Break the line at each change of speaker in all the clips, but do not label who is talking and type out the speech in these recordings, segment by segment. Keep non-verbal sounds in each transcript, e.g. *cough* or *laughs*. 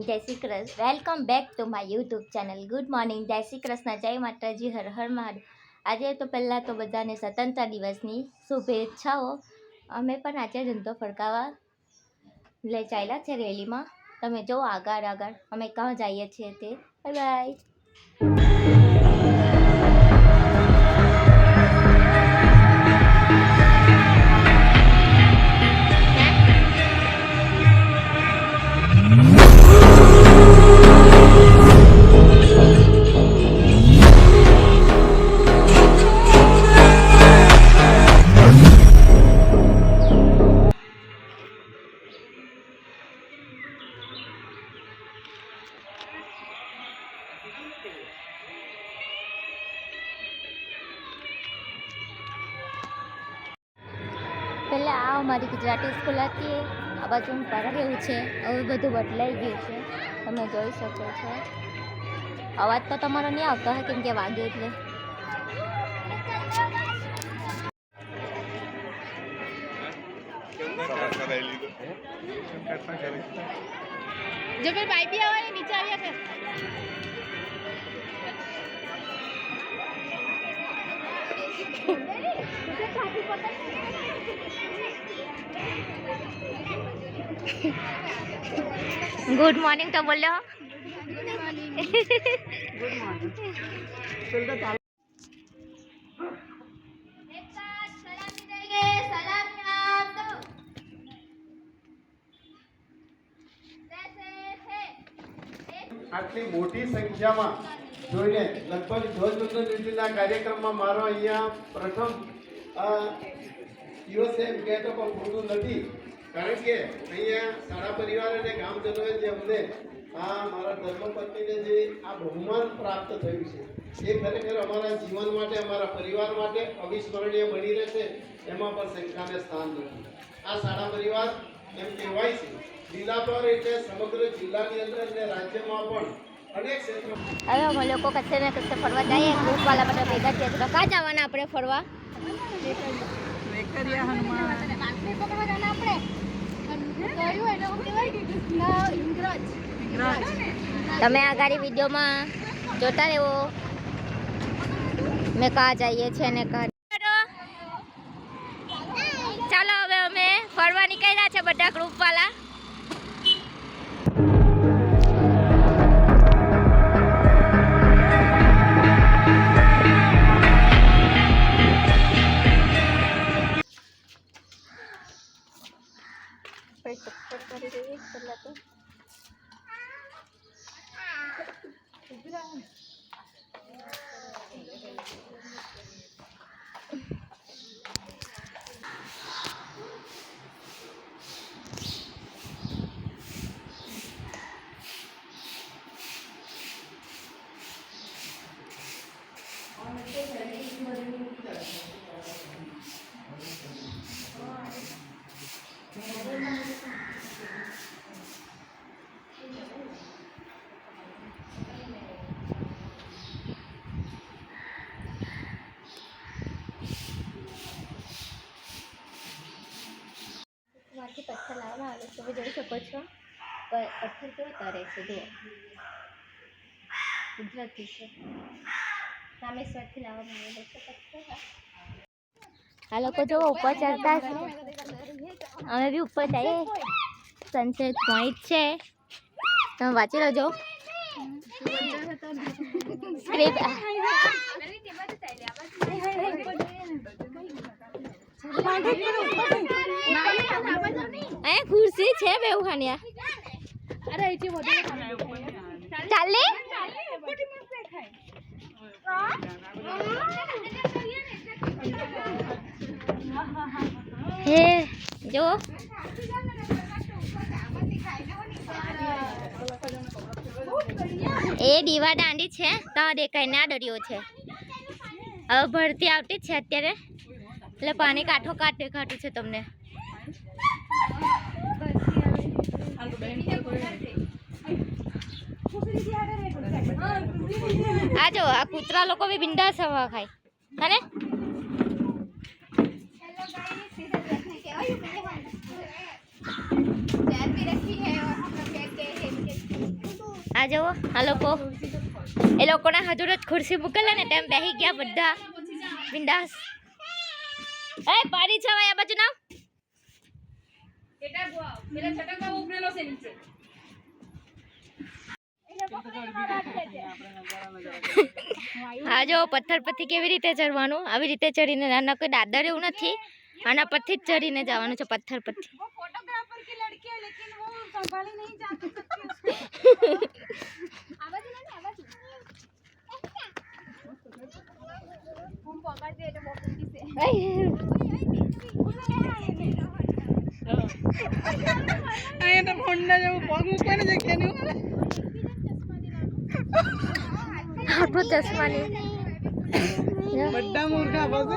જય Shri Krishna. Welcome back to my YouTube channel good morning જય શ્રી કૃષ્ણ. જય માતાજી. હર હર મહાદેવ. આજે તો પહેલાં તો બધાને સ્વતંત્ર દિવસની શુભેચ્છાઓ. અમે પણ આજે ધંધો ફરકાવા લઈ ચાલ્યા છે રેલીમાં. તમે જો આગળ આગળ. અમે ક્યાં જઈએ છીએ તે. બાય આ અમારી ગુજરાતી સ્કૂલ હતી આ બાજુ પર એવું છે હવે બધું બદલાઈ ગયું છે તમે જોઈ શકો છો અવાજ તો તમારો નહીં આવતો હોય કેમ કે વાગે એટલે
જો ભાઈ પાઇપી આવે નીચે આવ્યા છે
ગુડ મોર્નિંગ તો બોલ્યો
આટલી મોટી સંખ્યામાં જોઈને લગભગ ધ્વજવંદન દિવસના કાર્યક્રમમાં મારો અહીંયા પ્રથમ અ, દિવસે એમ કહેતો પણ ખોટું નથી. કારણ કે અહીંયા સારા પરિવાર અને ગામજનોએ જે અમને આ મારા ધર્મપત્નીને જે આ બહુમાન પ્રાપ્ત થયું છે, એ ખરેખર અમારા જીવન માટે, અમારા પરિવાર માટે અવિસ્મરણીય બની રહેશે. એમાં પણ શંકાને સ્થાન નથી. આ સારા પરિવાર એમ કહેવાય છે લીલાપર એટલે સમગ્ર જિલ્લાની અંદર અને રાજ્યમાં પણ
હવે અમે લોકો કશે ને ફરવા જઈએ. ગ્રુપવાળા બધા ભેગા થયા ક્યાં જવાના આપણે ફરવા?
વેકરિયા હનુમાન. ઇંગ્રજ
તમે આગાડી વિડીયોમાં જોતા રહેવો. મેં કા જઈએ છીએ ને કાં ચાલો હવે અમે ફરવા નીકળ્યા છે બધા ગ્રુપ પથ્થર લાવવામાં આવે તમે જોઈ શકો છો. પથ્થર કેવો તરે છે, જુઓ. કુદરતી છે. આ લોકો જો ઉપર ચડતા છે. અમે બી ઉપર જઈએ સનસેટ પોઈન્ટ છે. તમે વાંચી લેજો. સ્ક્રિપ્ટ ખુરશી છે
અહીંથી વધુ
ચાલે? હે જો. એ દીવા દાંડી છે તો દેખાય ના દરિયો છે. હવે ભરતી આવતી જ છે અત્યારે. એટલે પાણી કાંઠો કાંઠ દેખાતું છે તમને. આ જો, આ કૂતરા લોકો બી બિંદાસ હવા ખાય.
હને?
આ જુઓ આ લોકો. એ લોકોના હજુ જ ખુરશી મૂકેલા ને તેમ બેહી ગયા બધા. બિંદાસ. એ, પાડી છવાય આ બાજુ ના
બેટા, પેલા છટકા ઉપરેલો છે નીચે.
હા જો પથ્થર પરથી કેવી રીતે ચડવાનું? આવી રીતે ચડીને નાના કોઈ દાદર એવું નથી. આના પરથી જ ચડીને જવાનું છે પથ્થર પરથી. *laughs*
અહીંયા તો હોન્ડા જેવું પગ મૂકવાને જગ્યા નહીં
આપણો ચશ્માની
બધા મૂર્ખા પાસે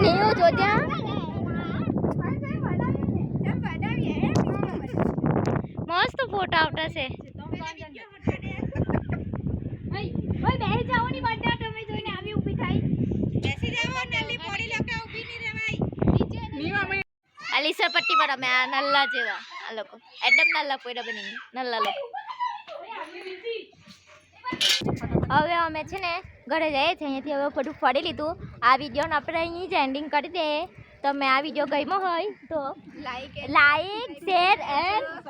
નેઓ જો મસ્ત ફોટો આવતા છે. ભાઈ જાવની આ નલ્લા જેવા આ લોકો. એકદમ નલ્લા પોયરા બની નલ્લા લોકો. હવે અમે છે ને ઘરે જઈએ છીએ. અહીંયાથી હવે બધું ફરી લીધું. આ વિડીયોને આપણે અહીં જ એન્ડિંગ કરી દઈએ. તમે આ વીડિયો ગમ્યો હોય તો લાઈક લાઈક શેર એન્ડ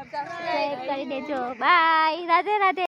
કરી દેજો. બાય રાધે રાધે.